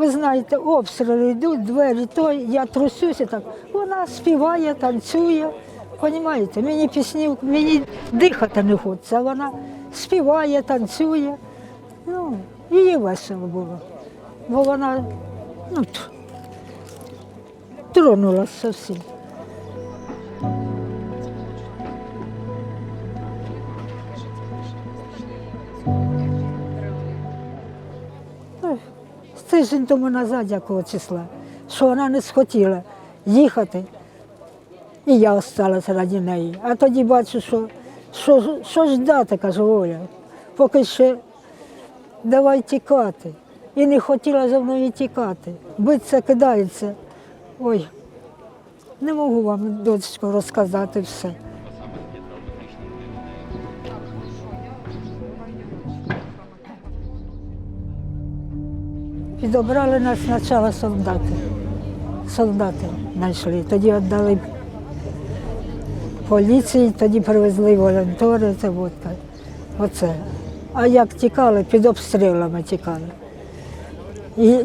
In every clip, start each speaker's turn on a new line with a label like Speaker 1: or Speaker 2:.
Speaker 1: Ви знаєте, обстріли йдуть, двері, то я трусюся так. Вона співає, танцює. Понімаєте, мені пісні, мені дихати не хочеться. Вона співає, танцює. Ну, їй весело було. Бо вона ну, тронулася зовсім. Тиждень тому назад, якого числа, що вона не схотіла їхати, і я осталася раді неї. А тоді бачу, що, що, що дати, кажу, Оля, поки ще давай тікати. І не хотіла за мною тікати. Биться, кидається. Ой, не можу вам, дочко, розказати все. Підобрали нас спочатку солдати. Солдати знайшли. Тоді віддали поліції, тоді привезли волонтери, це от. Оце. А як тікали, під обстрілами тікали. І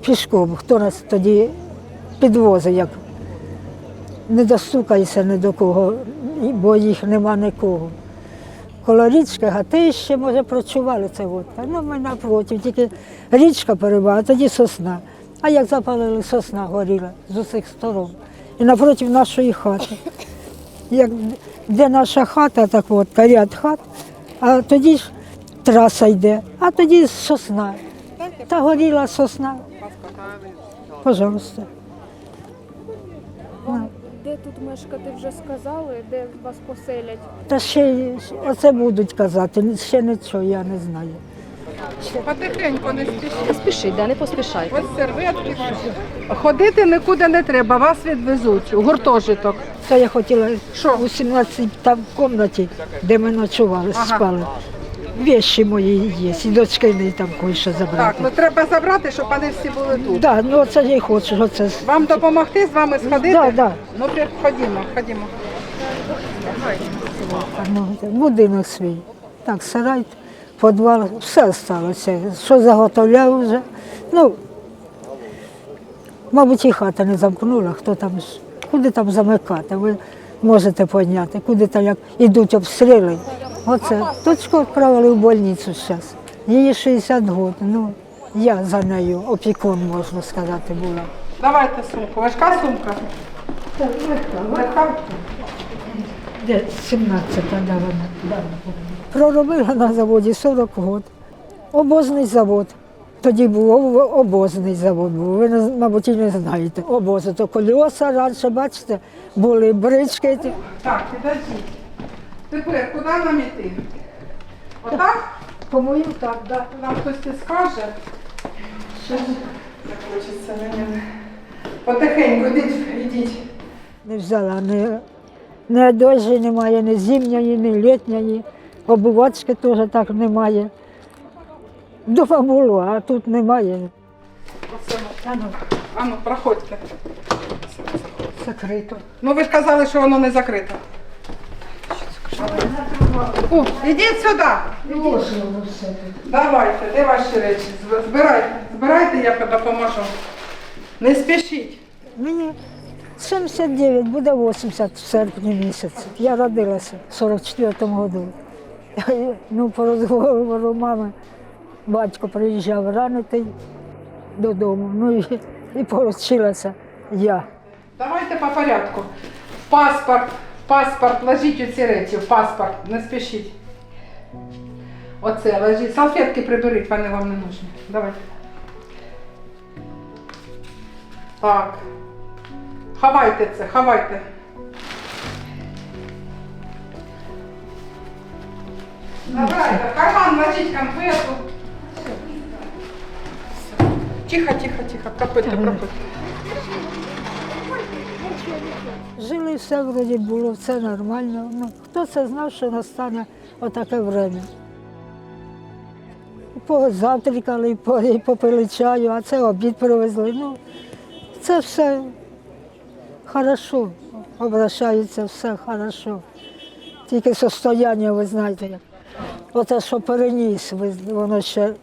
Speaker 1: пішком, хто нас тоді підвозив, як не достукайся ні до кого, бо їх нема нікого. Коло річки гатище, може, прочували це от. Ну, ми напроти, тільки річка перебувала, тоді сосна. А як запалили, сосна горіла з усіх сторон. І напроти нашої хати. Як, де наша хата, так от, ряд хат, а тоді ж траса йде, а тоді сосна. Та горіла сосна. Пожалуйста.
Speaker 2: Де тут мешкати вже сказали, де вас поселять?
Speaker 1: Та ще оце будуть казати, ще нічого, я не знаю.
Speaker 3: Потихеньку не спішіть.
Speaker 4: Не спішіть, да, не поспішайте.
Speaker 3: Ось серветки ваші. Ходити нікуди не треба, вас відвезуть у гуртожиток.
Speaker 1: Це я хотіла
Speaker 3: Що?
Speaker 1: у 17 там в кімнаті, де ми ночували,
Speaker 3: Ага.
Speaker 1: спали. Вещі мої є, і дочки там кое-що
Speaker 3: Так, ну треба забрати, щоб вони всі були тут.
Speaker 1: Да, ну це я й хочу, оце.
Speaker 3: Вам допомогти з вами сходити?
Speaker 1: Да, да.
Speaker 3: Ну, ходімо, ходімо.
Speaker 1: Ну, будинок свій. Так, сарай, підвал, все залишилося. Що заготовляв вже. Ну, мабуть, і хата не замкнула, хто там, куди там замикати, ви можете поняти, куди там як ідуть обстріли. Оце. Дочку відправили в больницю зараз. Їй 60 років. Ну, я за нею опікун, можна сказати, була.
Speaker 3: Давайте сумку. Важка сумка? Легка?
Speaker 1: Де 17-та, да, вона. Проробила на заводі 40 років. Обозний завод. Тоді був обозний завод, був. ви, мабуть, і не знаєте. Обози, то колеса раніше, бачите, були брички.
Speaker 3: Так, підождіть. Тепер, куди нам іти? Отак?
Speaker 1: По-моєму, так, да.
Speaker 3: Нам хтось це скаже. Що хочеться мені. Потихеньку, йдіть, йдіть.
Speaker 1: Не взяла ні, ні одежі немає, ні зимньої, ні літньої. Обувачки теж так немає. Дома було, а тут немає.
Speaker 3: Ану, ану, проходьте.
Speaker 1: Закрито.
Speaker 3: Ну ви ж казали, що воно не закрите. О, ідіть сюди. Давайте, де ваші речі? Збирайте, збирайте, я допоможу. Не спішіть.
Speaker 1: Мені 79, буде 80 в серпні місяці. Я родилася в 44-му году. Ну, по розговору мами, батько приїжджав ранитий додому. Ну і, і поручилася я.
Speaker 3: Давайте по порядку. Паспорт, паспорт, ложіть оці речі, в паспорт, не спішіть. Оце ложіть. Салфетки приберіть, вони вам не нужні. Давайте. Так. Ховайте це, ховайте. Давайте, в карман ложіть конфету. Тихо, тихо, тихо, проходьте, проходьте.
Speaker 1: Жили все вроді було, все нормально. Ну, хто це знав, що настане отаке время. Позавтракали, попили чаю, а це обід привезли. Ну, це все хорошо, обращається все хорошо. Тільки состояння, ви знаєте. Оце, що переніс, воно ще